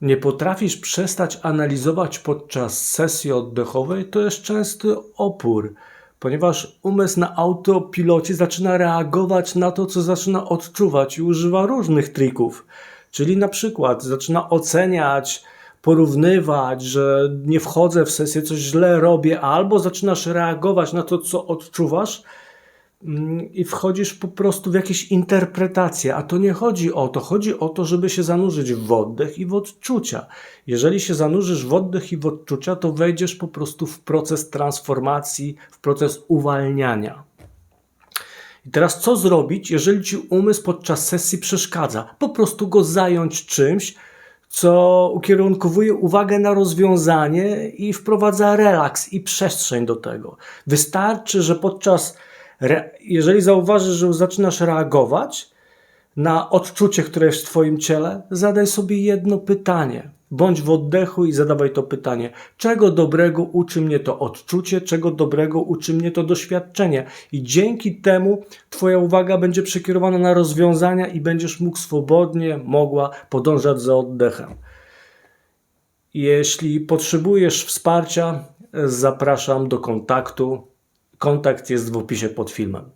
nie potrafisz przestać analizować podczas sesji oddechowej, to jest częsty opór, ponieważ umysł na autopilocie zaczyna reagować na to, co zaczyna odczuwać i używa różnych trików. Czyli na przykład zaczyna oceniać, porównywać, że nie wchodzę w sesję, coś źle robię, albo zaczynasz reagować na to, co odczuwasz i wchodzisz po prostu w jakieś interpretacje, a to nie chodzi o to. Chodzi o to, żeby się zanurzyć w oddech i w odczucia. Jeżeli się zanurzysz w oddech i w odczucia, to wejdziesz po prostu w proces transformacji, w proces uwalniania. I teraz co zrobić, jeżeli ci umysł podczas sesji przeszkadza? Po prostu go zająć czymś, co ukierunkowuje uwagę na rozwiązanie i wprowadza relaks i przestrzeń do tego. Wystarczy, że podczas, re- jeżeli zauważysz, że zaczynasz reagować na odczucie, które jest w Twoim ciele, zadaj sobie jedno pytanie. Bądź w oddechu i zadawaj to pytanie. Czego dobrego uczy mnie to odczucie, czego dobrego uczy mnie to doświadczenie? I dzięki temu Twoja uwaga będzie przekierowana na rozwiązania i będziesz mógł swobodnie, mogła podążać za oddechem. Jeśli potrzebujesz wsparcia, zapraszam do kontaktu. Kontakt jest w opisie pod filmem.